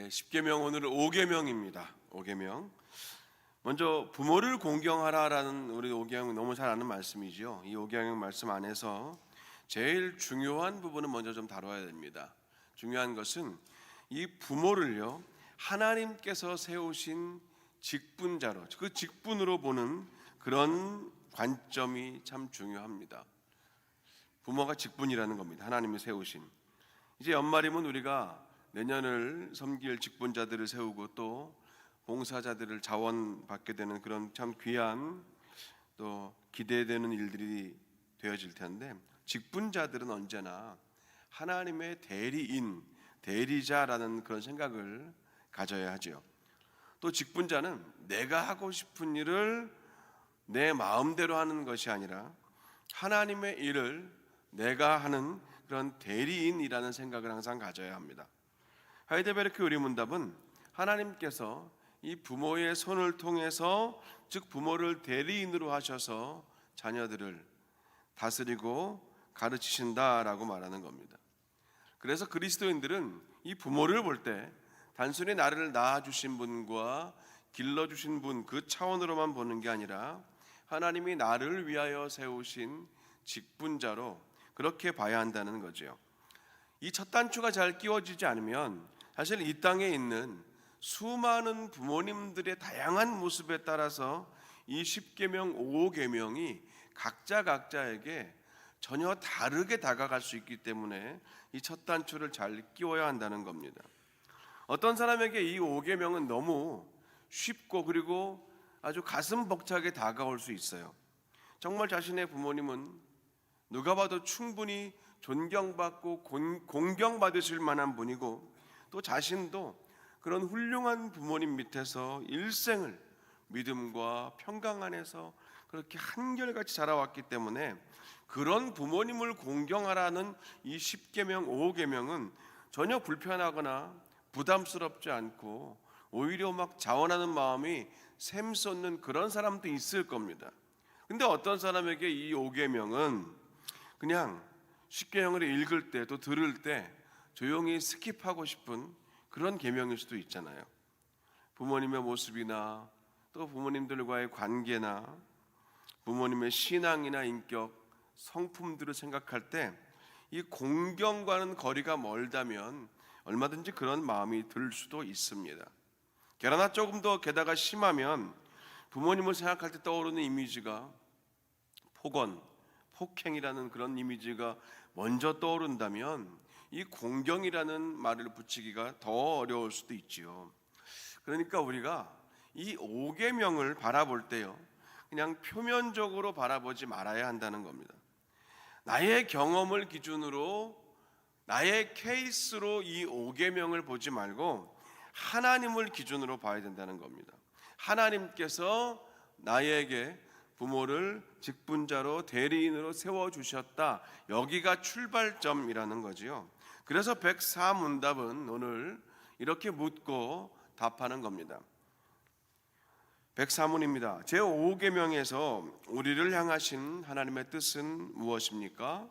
네, 10계명 오늘은 5계명입니다. 5계명. 먼저 부모를 공경하라라는 우리 5계명 너무 잘 아는 말씀이죠. 이 5계명 말씀 안에서 제일 중요한 부분은 먼저 좀 다뤄야 됩니다. 중요한 것은 이 부모를요. 하나님께서 세우신 직분자로 그 직분으로 보는 그런 관점이 참 중요합니다. 부모가 직분이라는 겁니다. 하나님이 세우신. 이제 연말이면 우리가 내년을 섬길 직분자들을 세우고 또 봉사자들을 자원 받게 되는 그런 참 귀한 또 기대되는 일들이 되어질 텐데 직분자들은 언제나 하나님의 대리인, 대리자라는 그런 생각을 가져야 하죠. 또 직분자는 내가 하고 싶은 일을 내 마음대로 하는 것이 아니라 하나님의 일을 내가 하는 그런 대리인이라는 생각을 항상 가져야 합니다. 하이데베르크 의리문답은 하나님께서 이 부모의 손을 통해서 즉 부모를 대리인으로 하셔서 자녀들을 다스리고 가르치신다라고 말하는 겁니다. 그래서 그리스도인들은 이 부모를 볼 때 단순히 나를 낳아 주신 분과 길러 주신 분 그 차원으로만 보는 게 아니라 하나님이 나를 위하여 세우신 직분자로 그렇게 봐야 한다는 거죠. 이첫 단추가 잘 끼워지지 않으면 사실 이 땅에 있는 수많은 부모님들의 다양한 모습에 따라서 이 10계명, 5계명이 각자 각자에게 전혀 다르게 다가갈 수 있기 때문에 이 첫 단추를 잘 끼워야 한다는 겁니다. 어떤 사람에게 이 5계명은 너무 쉽고 그리고 아주 가슴 벅차게 다가올 수 있어요. 정말 자신의 부모님은 누가 봐도 충분히 존경받고 곤- 공경받으실 만한 분이고 또 자신도 그런 훌륭한 부모님 밑에서 일생을 믿음과 평강 안에서 그렇게 한결같이 자라왔기 때문에 그런 부모님을 공경하라는 이 10계명, 5계명은 전혀 불편하거나 부담스럽지 않고 오히려 막 자원하는 마음이 샘솟는 그런 사람도 있을 겁니다. 근데 어떤 사람에게 이 5계명은 그냥 10계명을 읽을 때 또 들을 때 조용히 스킵하고 싶은 그런 계명일 수도 있잖아요. 부모님의 모습이나 또 부모님들과의 관계나 부모님의 신앙이나 인격, 성품들을 생각할 때 이 공경과는 거리가 멀다면 얼마든지 그런 마음이 들 수도 있습니다. 게다가 조금 더 게다가 심하면 부모님을 생각할 때 떠오르는 이미지가 폭언, 폭행이라는 그런 이미지가 먼저 떠오른다면 이 공경이라는 말을 붙이기가 더 어려울 수도 있지요. 그러니까 우리가 이 5계명을 바라볼 때요. 그냥 표면적으로 바라보지 말아야 한다는 겁니다. 나의 경험을 기준으로 나의 케이스로 이 5계명을 보지 말고 하나님을 기준으로 봐야 된다는 겁니다. 하나님께서 나에게 부모를 직분자로 대리인으로 세워 주셨다. 여기가 출발점이라는 거지요. 그래서 104문답은 오늘 이렇게 묻고 답하는 겁니다. 104문입니다. 제 5계명에서 우리를 향하신 하나님의 뜻은 무엇입니까?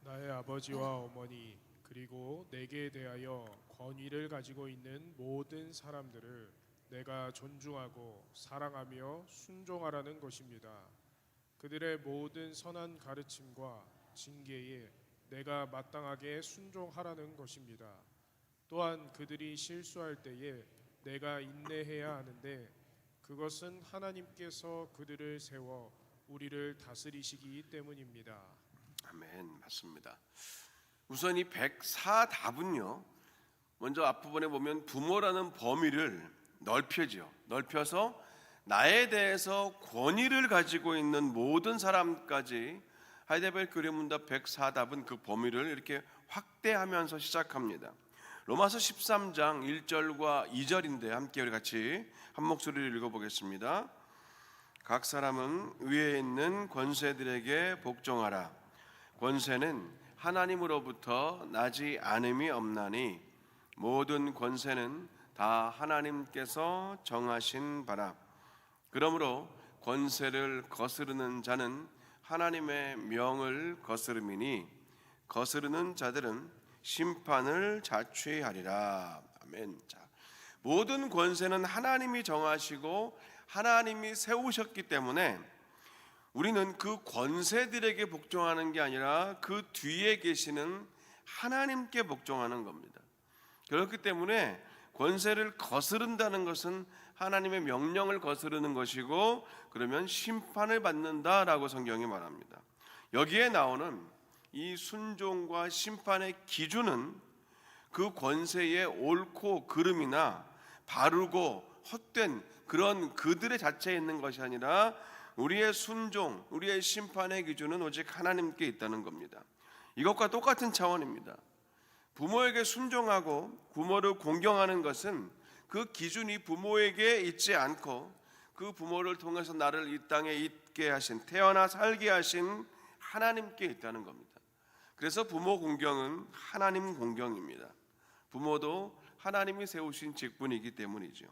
나의 아버지와 어머니 그리고 내게 대하여 권위를 가지고 있는 모든 사람들을 내가 존중하고 사랑하며 순종하라는 것입니다. 그들의 모든 선한 가르침과 징계에 내가 마땅하게 순종하라는 것입니다. 또한 그들이 실수할 때에 내가 인내해야 하는데 그것은 하나님께서 그들을 세워 우리를 다스리시기 때문입니다. 아멘. 맞습니다. 우선 이 104답은요. 먼저 앞부분에 보면 부모라는 범위를 넓혀죠. 넓혀서 나에 대해서 권위를 가지고 있는 모든 사람까지 하이데벨 그리문답 104답은 그 범위를 이렇게 확대하면서 시작합니다. 로마서 13장 1절과 2절인데 함께 우리 같이 한 목소리를 읽어보겠습니다. 각 사람은 위에 있는 권세들에게 복종하라. 권세는 하나님으로부터 나지 않음이 없나니 모든 권세는 다 하나님께서 정하신 바라. 그러므로 권세를 거스르는 자는 하나님의 명을 거스름이니 거스르는 자들은 심판을 자취하리라. 아멘. 자, 모든 권세는 하나님이 정하시고 하나님이 세우셨기 때문에 우리는 그 권세들에게 복종하는 게 아니라 그 뒤에 계시는 하나님께 복종하는 겁니다. 그렇기 때문에 권세를 거스른다는 것은 하나님의 명령을 거스르는 것이고 그러면 심판을 받는다라고 성경이 말합니다. 여기에 나오는 이 순종과 심판의 기준은 그 권세의 옳고 그름이나 바르고 헛된 그런 그들의 자체에 있는 것이 아니라 우리의 순종, 우리의 심판의 기준은 오직 하나님께 있다는 겁니다. 이것과 똑같은 차원입니다. 부모에게 순종하고 부모를 공경하는 것은 그 기준이 부모에게 있지 않고 그 부모를 통해서 나를 이 땅에 있게 하신 태어나 살게 하신 하나님께 있다는 겁니다. 그래서 부모 공경은 하나님 공경입니다. 부모도 하나님이 세우신 직분이기 때문이죠.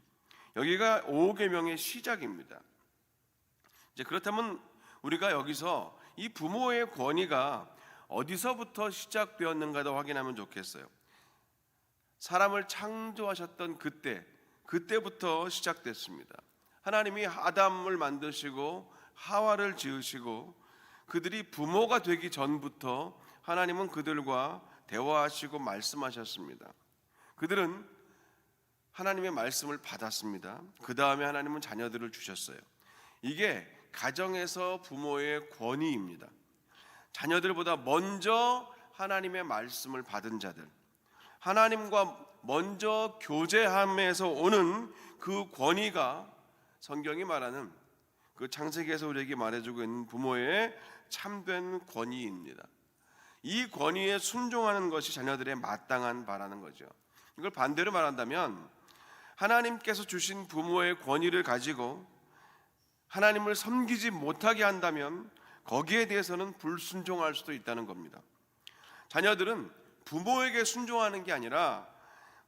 여기가 5계명의 시작입니다. 이제 그렇다면 우리가 여기서 이 부모의 권위가 어디서부터 시작되었는가도 확인하면 좋겠어요. 사람을 창조하셨던 그때, 그때부터 시작됐습니다. 하나님이 아담을 만드시고 하와를 지으시고 그들이 부모가 되기 전부터 하나님은 그들과 대화하시고 말씀하셨습니다. 그들은 하나님의 말씀을 받았습니다. 그 다음에 하나님은 자녀들을 주셨어요. 이게 가정에서 부모의 권위입니다. 자녀들보다 먼저 하나님의 말씀을 받은 자들, 하나님과 먼저 교제함에서 오는 그 권위가 성경이 말하는 그 창세기에서 우리에게 말해주고 있는 부모의 참된 권위입니다. 이 권위에 순종하는 것이 자녀들의 마땅한 바라는 거죠. 이걸 반대로 말한다면 하나님께서 주신 부모의 권위를 가지고 하나님을 섬기지 못하게 한다면 거기에 대해서는 불순종할 수도 있다는 겁니다. 자녀들은 부모에게 순종하는 게 아니라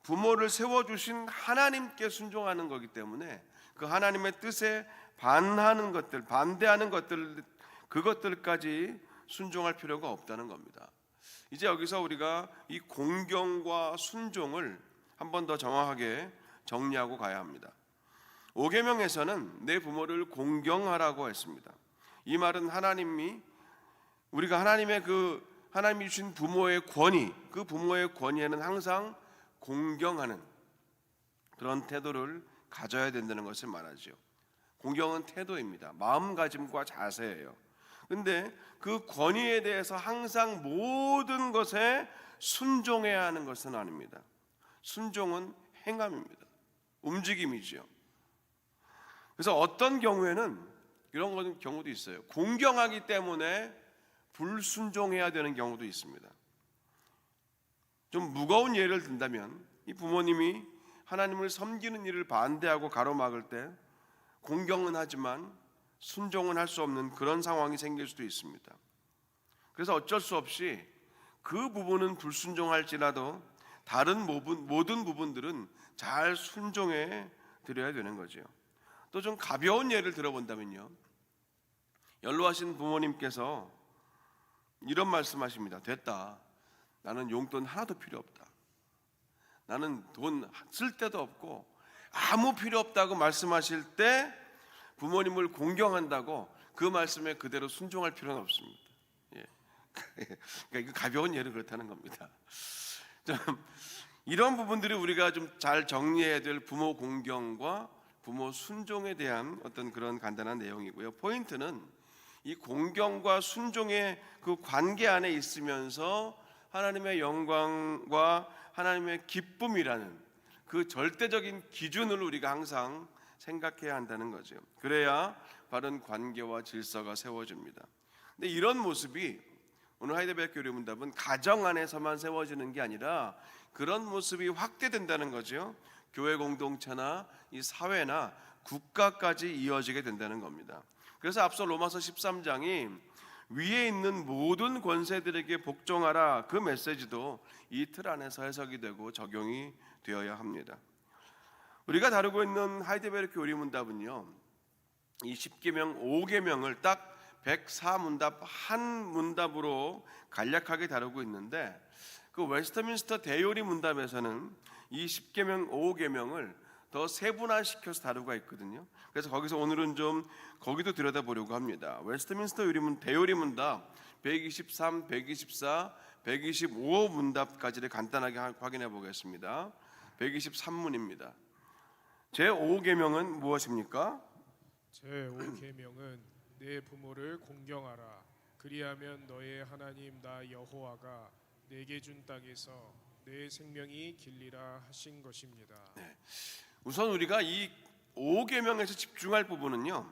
부모를 세워주신 하나님께 순종하는 거기 때문에 그 하나님의 뜻에 반하는 것들, 반대하는 것들, 그것들까지 순종할 필요가 없다는 겁니다. 이제 여기서 우리가 이 공경과 순종을 한 번 더 정확하게 정리하고 가야 합니다. 오계명에서는 내 부모를 공경하라고 했습니다. 이 말은 하나님이 우리가 하나님의 그 하나님이 주신 부모의 권위, 그 부모의 권위에는 항상 공경하는 그런 태도를 가져야 된다는 것을 말하죠. 공경은 태도입니다. 마음가짐과 자세예요. 근데 그 권위에 대해서 항상 모든 것에 순종해야 하는 것은 아닙니다. 순종은 행함입니다. 움직임이지요. 그래서 어떤 경우에는 이런 경우도 있어요. 공경하기 때문에 불순종해야 되는 경우도 있습니다. 좀 무거운 예를 든다면 이 부모님이 하나님을 섬기는 일을 반대하고 가로막을 때 공경은 하지만 순종은 할 수 없는 그런 상황이 생길 수도 있습니다. 그래서 어쩔 수 없이 그 부분은 불순종할지라도 다른 모든 부분들은 잘 순종해 드려야 되는 거죠. 또 좀 가벼운 예를 들어본다면요. 연로하신 부모님께서 이런 말씀하십니다. 됐다. 나는 용돈 하나도 필요 없다. 나는 돈 쓸 데도 없고 아무 필요 없다고 말씀하실 때 부모님을 공경한다고 그 말씀에 그대로 순종할 필요는 없습니다. 예. 그러니까 이거 가벼운 예를 그렇다는 겁니다. 좀 이런 부분들이 우리가 좀 잘 정리해야 될 부모 공경과 부모 순종에 대한 어떤 그런 간단한 내용이고요. 포인트는 이 공경과 순종의 그 관계 안에 있으면서 하나님의 영광과 하나님의 기쁨이라는 그 절대적인 기준을 우리가 항상 생각해야 한다는 거죠. 그래야 바른 관계와 질서가 세워집니다. 근데 이런 모습이 오늘 하이데베르 교류문답은 가정 안에서만 세워지는 게 아니라 그런 모습이 확대된다는 거죠. 교회 공동체나 이 사회나 국가까지 이어지게 된다는 겁니다. 그래서 앞서 로마서 13장이 위에 있는 모든 권세들에게 복종하라 그 메시지도 이 틀 안에서 해석이 되고 적용이 되어야 합니다. 우리가 다루고 있는 하이데베르크 요리문답은요. 이 10계명 5계명을 딱 104문답 한 문답으로 간략하게 다루고 있는데 그 웨스터민스터 대요리 문답에서는 이 10계명, 5계명을 더 세분화시켜서 다루가 있거든요. 그래서 거기서 오늘은 좀 거기도 들여다보려고 합니다. 웨스트민스터 요리문 대요리 문답 123, 124, 125 문답까지를 간단하게 하- 확인해 보겠습니다. 123문입니다. 제 5계명은 무엇입니까? 제 5계명은 내 부모를 공경하라 그리하면 너의 하나님 나 여호와가 내게 준 땅에서 내 생명이 길리라 하신 것입니다. 우선 우리가 이 5계명에서 집중할 부분은요.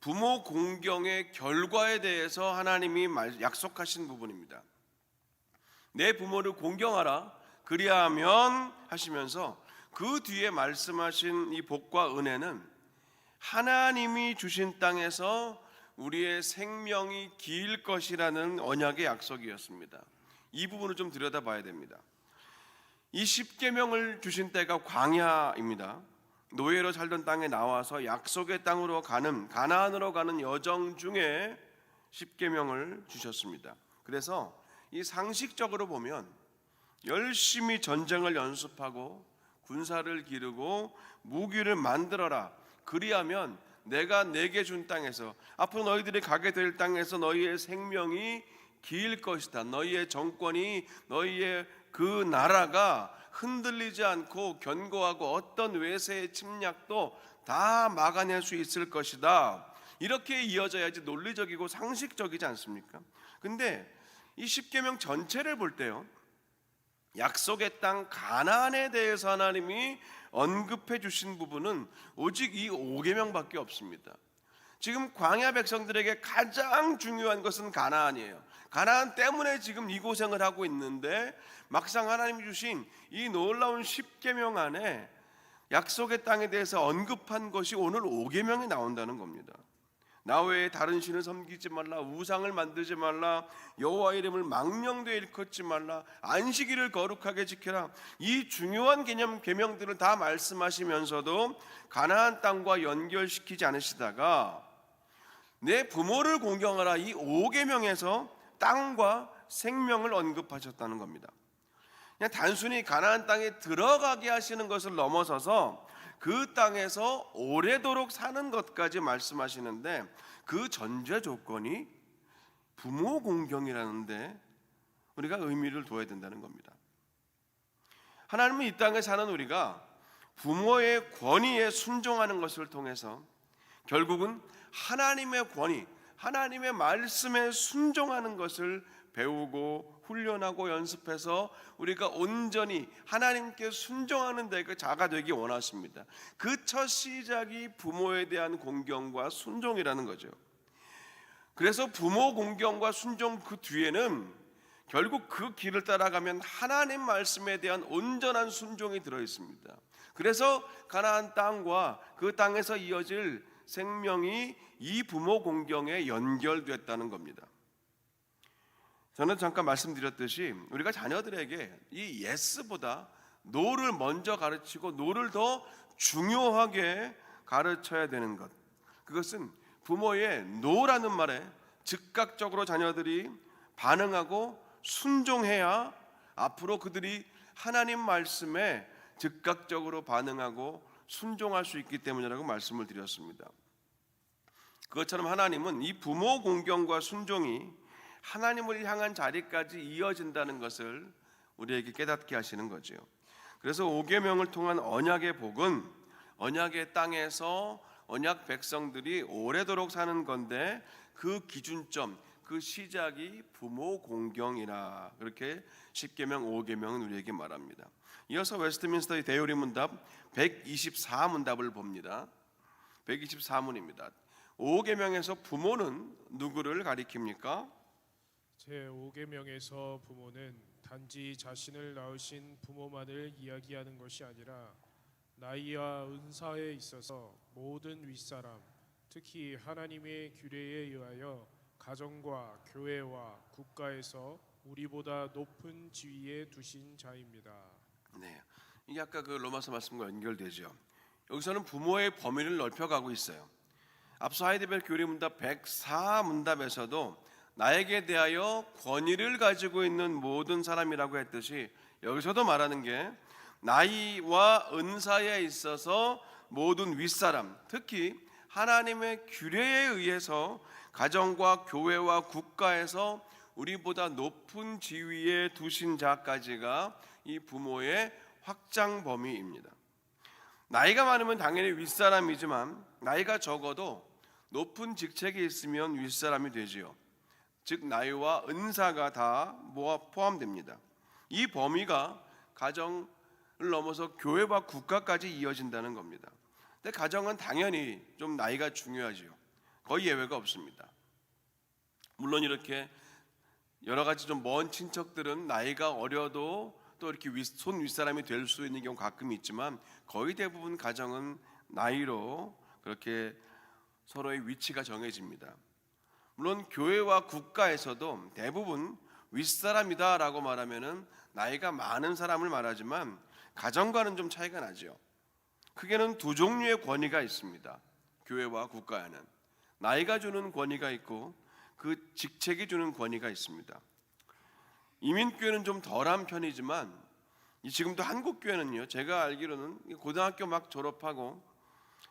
부모 공경의 결과에 대해서 하나님이 말- 약속하신 부분입니다. 내 부모를 공경하라 그리하면 하시면서 그 뒤에 말씀하신 이 복과 은혜는 하나님이 주신 땅에서 우리의 생명이 길 것이라는 언약의 약속이었습니다. 이 부분을 좀 들여다봐야 됩니다. 이 십계명을 주신 때가 광야입니다. 노예로 살던 땅에 나와서 약속의 땅으로 가는 가나안으로 가는 여정 중에 십계명을 주셨습니다. 그래서 이 상식적으로 보면 열심히 전쟁을 연습하고 군사를 기르고 무기를 만들어라. 그리하면 내가 내게 준 땅에서 앞으로 너희들이 가게 될 땅에서 너희의 생명이 길 것이다. 너희의 정권이 너희의 그 나라가 흔들리지 않고 견고하고 어떤 외세의 침략도 다 막아낼 수 있을 것이다. 이렇게 이어져야지 논리적이고 상식적이지 않습니까? 근데 이 십계명 전체를 볼 때요. 약속의 땅 가나안에 대해서 하나님이 언급해 주신 부분은 오직 이 5계명밖에 없습니다. 지금 광야 백성들에게 가장 중요한 것은 가나안이에요. 가나안 때문에 지금 이 고생을 하고 있는데 막상 하나님이 주신 이 놀라운 10계명 안에 약속의 땅에 대해서 언급한 것이 오늘 5계명에 나온다는 겁니다. 나 외에 다른 신을 섬기지 말라 우상을 만들지 말라 여호와 이름을 망령되이 일컫지 말라 안식일을 거룩하게 지켜라 이 중요한 개념 계명들을 다 말씀하시면서도 가나안 땅과 연결시키지 않으시다가 내 부모를 공경하라 이 5계명에서 땅과 생명을 언급하셨다는 겁니다. 그냥 단순히 가나안 땅에 들어가게 하시는 것을 넘어서서 그 땅에서 오래도록 사는 것까지 말씀하시는데 그 전제 조건이 부모 공경이라는데 우리가 의미를 둬야 된다는 겁니다. 하나님은 이 땅에 사는 우리가 부모의 권위에 순종하는 것을 통해서 결국은 하나님의 권위, 하나님의 말씀에 순종하는 것을 배우고 훈련하고 연습해서 우리가 온전히 하나님께 순종하는 데가 자가 되기 원하십니다. 그 첫 시작이 부모에 대한 공경과 순종이라는 거죠. 그래서 부모 공경과 순종 그 뒤에는 결국 그 길을 따라가면 하나님 말씀에 대한 온전한 순종이 들어 있습니다. 그래서 가나안 땅과 그 땅에서 이어질 생명이 이 부모 공경에 연결됐다는 겁니다. 저는 잠깐 말씀드렸듯이 우리가 자녀들에게 이 예스보다 노를 먼저 가르치고 노를 더 중요하게 가르쳐야 되는 것. 그것은 부모의 노라는 말에 즉각적으로 자녀들이 반응하고 순종해야 앞으로 그들이 하나님 말씀에 즉각적으로 반응하고 순종할 수 있기 때문이라고 말씀을 드렸습니다. 그것처럼 하나님은 이 부모 공경과 순종이 하나님을 향한 자리까지 이어진다는 것을 우리에게 깨닫게 하시는 거죠. 그래서 5계명을 통한 언약의 복은 언약의 땅에서 언약 백성들이 오래도록 사는 건데 그 기준점, 그 시작이 부모 공경이라 그렇게 10계명, 5계명은 우리에게 말합니다. 이어서 웨스트민스터의 대요리 문답 124 문답을 봅니다. 124문입니다. 5계명에서 부모는 누구를 가리킵니까? 제 5계명에서 부모는 단지 자신을 낳으신 부모만을 이야기하는 것이 아니라 나이와 은사에 있어서 모든 윗사람 특히 하나님의 규례에 의하여 가정과 교회와 국가에서 우리보다 높은 지위에 두신 자입니다. 네. 이게 아까 그 로마서 말씀과 연결되죠. 여기서는 부모의 범위를 넓혀가고 있어요. 앞서 하이데벨 교리 문답 104 문답에서도 나에게 대하여 권위를 가지고 있는 모든 사람이라고 했듯이 여기서도 말하는 게 나이와 은사에 있어서 모든 윗사람, 특히 하나님의 규례에 의해서 가정과 교회와 국가에서 우리보다 높은 지위에 두신 자까지가 이 부모의 확장 범위입니다. 나이가 많으면 당연히 윗사람이지만 나이가 적어도 높은 직책에 있으면 윗사람이 되지요. 즉 나이와 은사가 다 모아 포함됩니다. 이 범위가 가정을 넘어서 교회와 국가까지 이어진다는 겁니다. 근데 가정은 당연히 좀 나이가 중요하지요. 거의 예외가 없습니다. 물론 이렇게 여러 가지 좀 먼 친척들은 나이가 어려도 또 이렇게 윗, 손 윗사람이 될 수 있는 경우 가끔 있지만 거의 대부분 가정은 나이로 그렇게 서로의 위치가 정해집니다. 물론 교회와 국가에서도 대부분 윗사람이다라고 말하면은 나이가 많은 사람을 말하지만 가정과는 좀 차이가 나죠. 크게는 두 종류의 권위가 있습니다. 교회와 국가에는 나이가 주는 권위가 있고 그 직책이 주는 권위가 있습니다. 이민교회는 좀 덜한 편이지만 이 지금도 한국 교회는요. 제가 알기로는 고등학교 막 졸업하고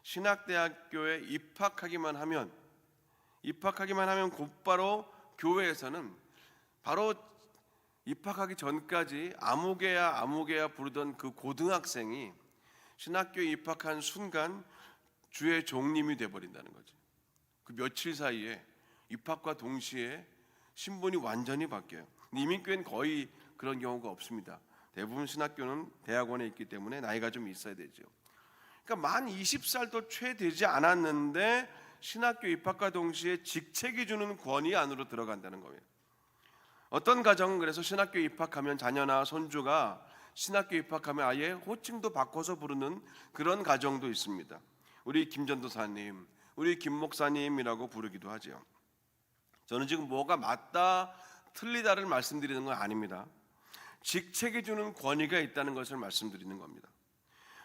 신학대학교에 입학하기만 하면 입학하기만 하면 곧바로 교회에서는 바로 입학하기 전까지 아무개야 아무개야 부르던 그 고등학생이 신학교에 입학한 순간 주의 종님이 돼 버린다는 거죠. 그 며칠 사이에 입학과 동시에 신분이 완전히 바뀌어요. 이민교회는 거의 그런 경우가 없습니다. 대부분 신학교는 대학원에 있기 때문에 나이가 좀 있어야 되죠. 그러니까 만 20살도 채 되지 않았는데 신학교 입학과 동시에 직책이 주는 권위 안으로 들어간다는 거예요. 어떤 가정은 그래서 신학교 입학하면 자녀나 손주가 신학교 입학하면 아예 호칭도 바꿔서 부르는 그런 가정도 있습니다. 우리 김전도사님, 우리 김 목사님이라고 부르기도 하죠. 저는 지금 뭐가 맞다, 틀리다를 말씀드리는 건 아닙니다. 직책이 주는 권위가 있다는 것을 말씀드리는 겁니다.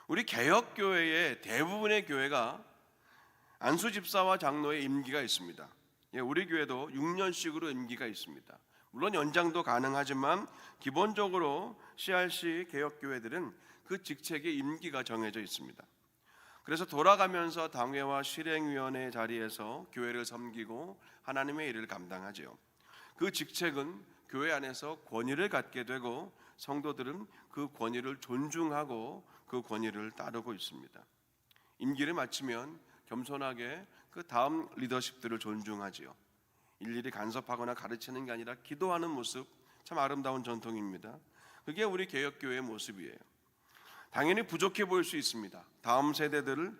우리 개혁 교회의 대부분의 교회가 안수 집사와 장로의 임기가 있습니다. 예, 우리 교회도 6년씩으로 임기가 있습니다. 물론 연장도 가능하지만 기본적으로 CRC 개혁 교회들은 그 직책의 임기가 정해져 있습니다. 그래서 돌아가면서 당회와 실행위원회 자리에서 교회를 섬기고 하나님의 일을 감당하지요. 그 직책은 교회 안에서 권위를 갖게 되고 성도들은 그 권위를 존중하고 그 권위를 따르고 있습니다. 임기를 마치면 겸손하게 그 다음 리더십들을 존중하지요. 일일이 간섭하거나 가르치는 게 아니라 기도하는 모습 참 아름다운 전통입니다. 그게 우리 개혁교회의 모습이에요. 당연히 부족해 보일 수 있습니다. 다음 세대들을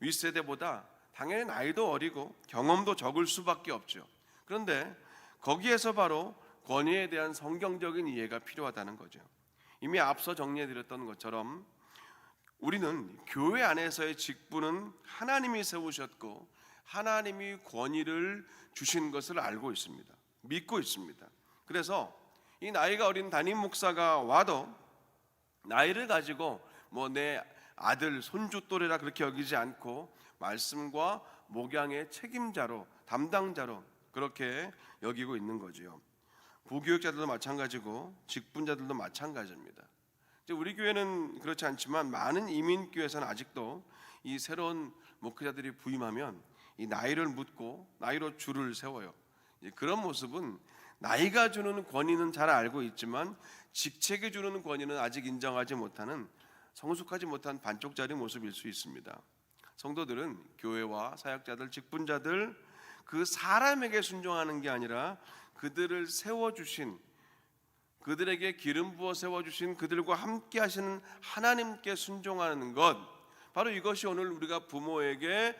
윗세대보다 당연히 나이도 어리고 경험도 적을 수밖에 없죠. 그런데 거기에서 바로 권위에 대한 성경적인 이해가 필요하다는 거죠. 이미 앞서 정리해 드렸던 것처럼 우리는 교회 안에서의 직분은 하나님이 세우셨고 하나님이 권위를 주신 것을 알고 있습니다. 믿고 있습니다. 그래서 이 나이가 어린 담임 목사가 와도 나이를 가지고 뭐 내 아들 손주 또래라 그렇게 여기지 않고 말씀과 목양의 책임자로 담당자로 그렇게 여기고 있는 거지요. 부교육자들도 마찬가지고 직분자들도 마찬가지입니다. 우리 교회는 그렇지 않지만 많은 이민 교회에서는 아직도 이 새로운 목회자들이 부임하면 이 나이를 묻고 나이로 줄을 세워요. 그런 모습은 나이가 주는 권위는 잘 알고 있지만 직책이 주는 권위는 아직 인정하지 못하는 성숙하지 못한 반쪽짜리 모습일 수 있습니다. 성도들은 교회와 사역자들, 직분자들 그 사람에게 순종하는 게 아니라 그들을 세워 주신 그들에게 기름 부어 세워 주신 그들과 함께 하시는 하나님께 순종하는 것 바로 이것이 오늘 우리가 부모에게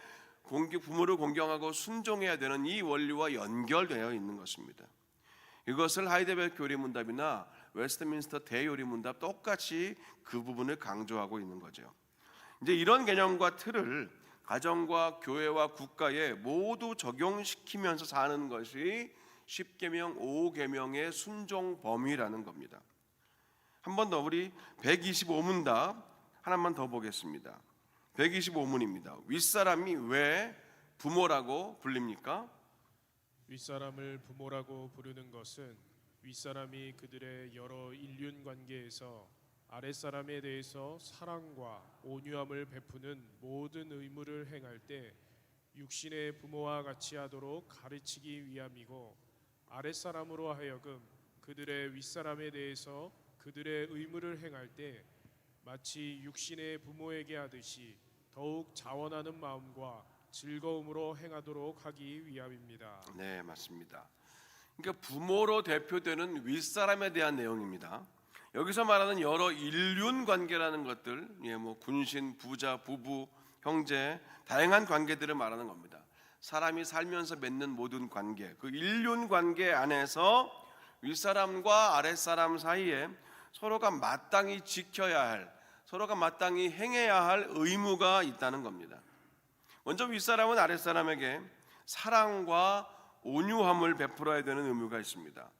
공경, 부모를 공경하고 순종해야 되는 이 원리와 연결되어 있는 것입니다. 이것을 하이데베르 교리 문답이나 웨스트민스터 대요리 문답 똑같이 그 부분을 강조하고 있는 거죠. 이제 이런 개념과 틀을 가정과 교회와 국가에 모두 적용시키면서 사는 것이 10계명 5계명의 순종 범위라는 겁니다. 한 번 더 우리 125문답 하나만 더 보겠습니다. 125문입니다. 윗사람이 왜 부모라고 불립니까? 윗사람을 부모라고 부르는 것은 윗사람이 그들의 여러 인륜 관계에서 아랫사람에 대해서 사랑과 온유함을 베푸는 모든 의무를 행할 때 육신의 부모와 같이 하도록 가르치기 위함이고 아랫사람으로 하여금 그들의 윗사람에 대해서 그들의 의무를 행할 때 마치 육신의 부모에게 하듯이 더욱 자원하는 마음과 즐거움으로 행하도록 하기 위함입니다. 네, 맞습니다. 그러니까 부모로 대표되는 윗사람에 대한 내용입니다. 여기서 말하는 여러 인륜 관계라는 것들, 예, 뭐 군신, 부자, 부부, 형제, 다양한 관계들을 말하는 겁니다. 사람이 살면서 맺는 모든 관계, 그 인륜 관계 안에서 윗사람과 아랫사람 사이에 서로가 마땅히 지켜야 할, 서로가 마땅히 행해야 할 의무가 있다는 겁니다. 먼저 윗사람은 아랫사람에게 사랑과 온유함을 베풀어야 되는 의무가 있습니다.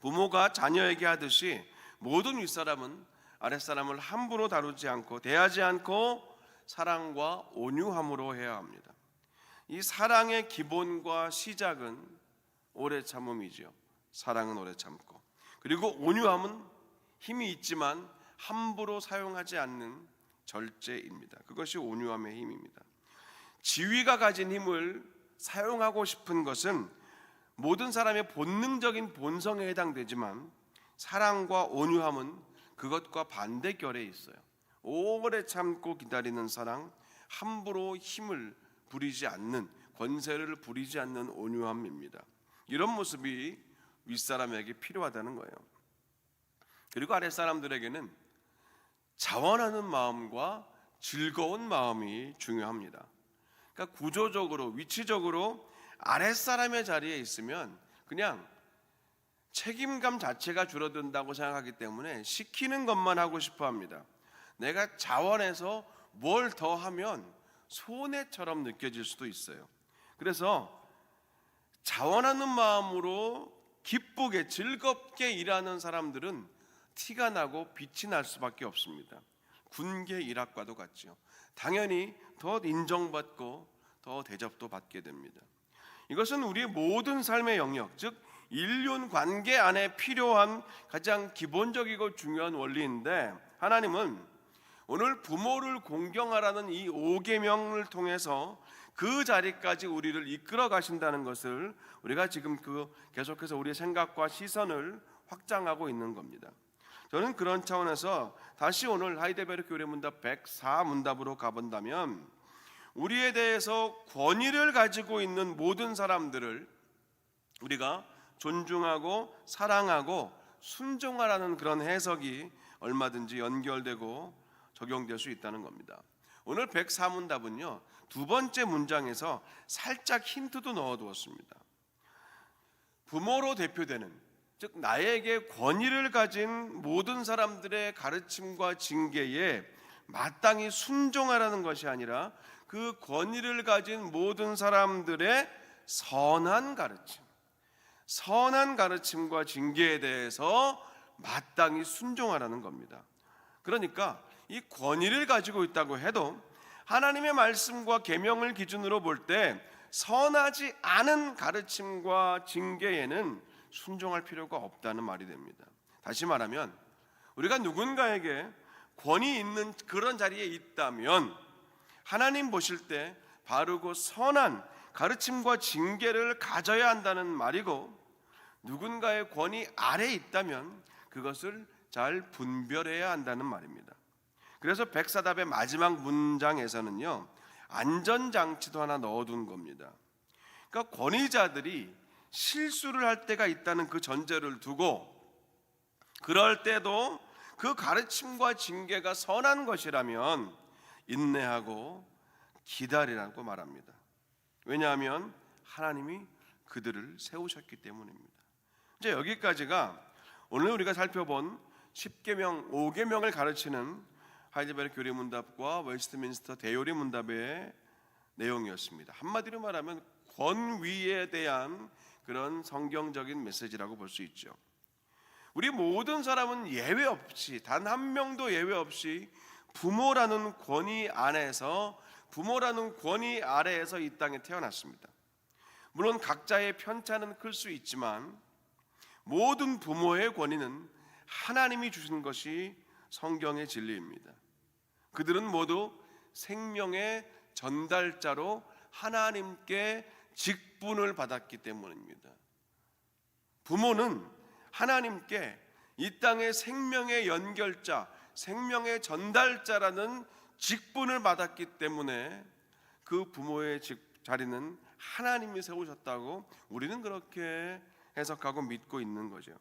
부모가 자녀에게 하듯이 모든 윗사람은 아랫사람을 함부로 다루지 않고 대하지 않고 사랑과 온유함으로 해야 합니다. 이 사랑의 기본과 시작은 오래 참음이지요. 사랑은 오래 참고 그리고 온유함은 힘이 있지만 함부로 사용하지 않는 절제입니다. 그것이 온유함의 힘입니다. 지위가 가진 힘을 사용하고 싶은 것은 모든 사람의 본능적인 본성에 해당되지만 사랑과 온유함은 그것과 반대 결에 있어요. 오래 참고 기다리는 사랑, 함부로 힘을 부리지 않는 권세를 부리지 않는 온유함입니다. 이런 모습이 윗사람에게 필요하다는 거예요. 그리고 아랫사람들에게는 자원하는 마음과 즐거운 마음이 중요합니다. 그러니까 구조적으로 위치적으로 아랫사람의 자리에 있으면 그냥 책임감 자체가 줄어든다고 생각하기 때문에 시키는 것만 하고 싶어 합니다. 내가 자원해서 뭘 더 하면 손해처럼 느껴질 수도 있어요. 그래서 자원하는 마음으로 기쁘게 즐겁게 일하는 사람들은 티가 나고 빛이 날 수밖에 없습니다. 군계 일학과도 같죠. 당연히 더 인정받고 더 대접도 받게 됩니다. 이것은 우리의 모든 삶의 영역, 즉 인륜 관계 안에 필요한 가장 기본적이고 중요한 원리인데 하나님은 오늘 부모를 공경하라는 이 5계명을 통해서 그 자리까지 우리를 이끌어 가신다는 것을 우리가 지금 그 계속해서 우리의 생각과 시선을 확장하고 있는 겁니다. 저는 그런 차원에서 다시 오늘 하이데베르 교회 문답 104 문답으로 가본다면 우리에 대해서 권위를 가지고 있는 모든 사람들을 우리가 존중하고 사랑하고 순종하라는 그런 해석이 얼마든지 연결되고 적용될 수 있다는 겁니다. 오늘 104문답은요. 두 번째 문장에서 살짝 힌트도 넣어 두었습니다. 부모로 대표되는 즉 나에게 권위를 가진 모든 사람들의 가르침과 징계에 마땅히 순종하라는 것이 아니라 그 권위를 가진 모든 사람들의 선한 가르침, 선한 가르침과 징계에 대해서 마땅히 순종하라는 겁니다. 그러니까 이 권위를 가지고 있다고 해도 하나님의 말씀과 계명을 기준으로 볼 때 선하지 않은 가르침과 징계에는 순종할 필요가 없다는 말이 됩니다. 다시 말하면 우리가 누군가에게 권위 있는 그런 자리에 있다면 하나님 보실 때 바르고 선한 가르침과 징계를 가져야 한다는 말이고 누군가의 권위 아래 있다면 그것을 잘 분별해야 한다는 말입니다. 그래서 백사답의 마지막 문장에서는요 안전장치도 하나 넣어둔 겁니다. 그러니까 권위자들이 실수를 할 때가 있다는 그 전제를 두고 그럴 때도 그 가르침과 징계가 선한 것이라면 인내하고 기다리라고 말합니다. 왜냐하면 하나님이 그들을 세우셨기 때문입니다. 이제 여기까지가 오늘 우리가 살펴본 10계명, 5계명을 가르치는 하이드베르 교리 문답과 웨스트민스터 대요리 문답의 내용이었습니다. 한마디로 말하면 권위에 대한 그런 성경적인 메시지라고 볼 수 있죠. 우리 모든 사람은 예외 없이 단 한 명도 예외 없이 부모라는 권위 안에서 부모라는 권위 아래에서 이 땅에 태어났습니다. 물론 각자의 편차는 클 수 있지만 모든 부모의 권위는 하나님이 주신 것이 성경의 진리입니다. 그들은 모두 생명의 전달자로 하나님께 직 분을 받았기 때문입니다. 부모는 하나님께 이 땅의 생명의 연결자, 생명의 전달자라는 직분을 받았기 때문에 그 부모의 직- 자리는 하나님이 세우셨다고 우리는 그렇게 해석하고 믿고 있는 거죠.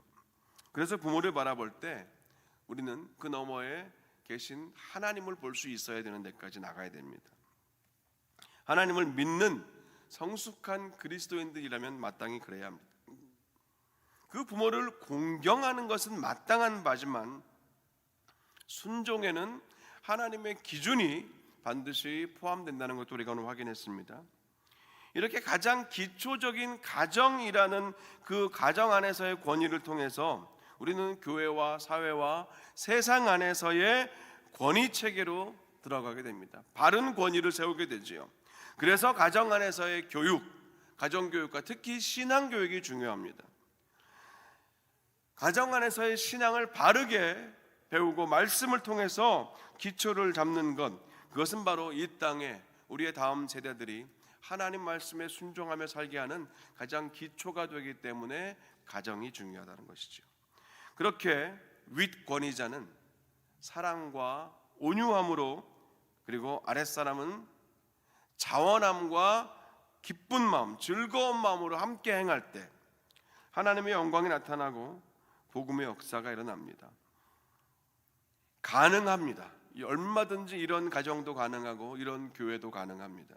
그래서 부모를 바라볼 때 우리는 그 너머에 계신 하나님을 볼 수 있어야 되는 데까지 나가야 됩니다. 하나님을 믿는 성숙한 그리스도인들이라면 마땅히 그래야 합니다. 그 부모를 공경하는 것은 마땅한 바지만 순종에는 하나님의 기준이 반드시 포함된다는 것도 우리가 오늘 확인했습니다. 이렇게 가장 기초적인 가정이라는 그 가정 안에서의 권위를 통해서 우리는 교회와 사회와 세상 안에서의 권위 체계로 들어가게 됩니다. 바른 권위를 세우게 되지요. 그래서 가정 안에서의 교육, 가정 교육과 특히 신앙 교육이 중요합니다. 가정 안에서의 신앙을 바르게 배우고 말씀을 통해서 기초를 잡는 것 그것은 바로 이 땅에 우리의 다음 세대들이 하나님 말씀에 순종하며 살게 하는 가장 기초가 되기 때문에 가정이 중요하다는 것이죠. 그렇게 윗 권위자는 사랑과 온유함으로 그리고 아랫사람은 자원함과 기쁜 마음, 즐거운 마음으로 함께 행할 때 하나님의 영광이 나타나고 복음의 역사가 일어납니다. 가능합니다. 이 얼마든지 이런 가정도 가능하고 이런 교회도 가능합니다.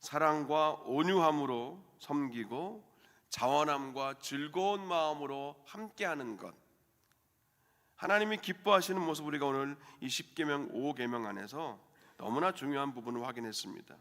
사랑과 온유함으로 섬기고 자원함과 즐거운 마음으로 함께하는 것. 하나님이 기뻐하시는 모습 우리가 오늘 이 10계명 5계명 안에서 너무나 중요한 부분을 확인했습니다.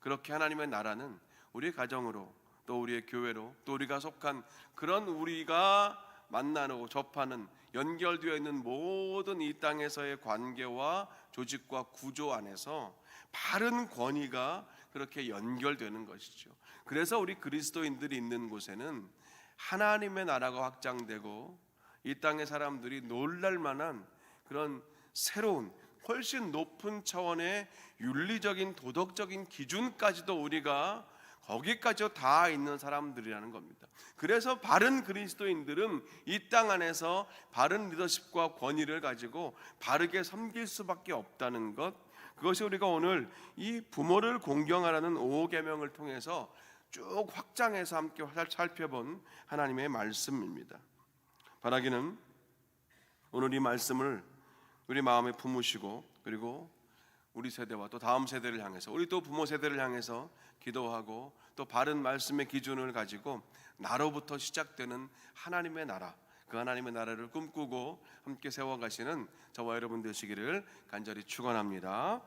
그렇게 하나님의 나라는 우리의 가정으로 또 우리의 교회로 또 우리가 속한 그런 우리가 만나고 접하는 연결되어 있는 모든 이 땅에서의 관계와 조직과 구조 안에서 바른 권위가 그렇게 연결되는 것이죠. 그래서 우리 그리스도인들이 있는 곳에는 하나님의 나라가 확장되고 이 땅의 사람들이 놀랄 만한 그런 새로운 훨씬 높은 차원의 윤리적인 도덕적인 기준까지도 우리가 거기까지 다 있는 사람들이라는 겁니다. 그래서 바른 그리스도인들은 이 땅 안에서 바른 리더십과 권위를 가지고 바르게 섬길 수밖에 없다는 것. 그것이 우리가 오늘 이 부모를 공경하라는 5계명을 통해서 쭉 확장해서 함께 살펴본 하나님의 말씀입니다. 바라기는 오늘 이 말씀을 우리 마음에 품으시고 그리고 우리 세대와 또 다음 세대를 향해서 우리 또 부모 세대를 향해서 기도하고 또 바른 말씀의 기준을 가지고 나로부터 시작되는 하나님의 나라 그 하나님의 나라를 꿈꾸고 함께 세워가시는 저와 여러분 되시기를 간절히 축원합니다.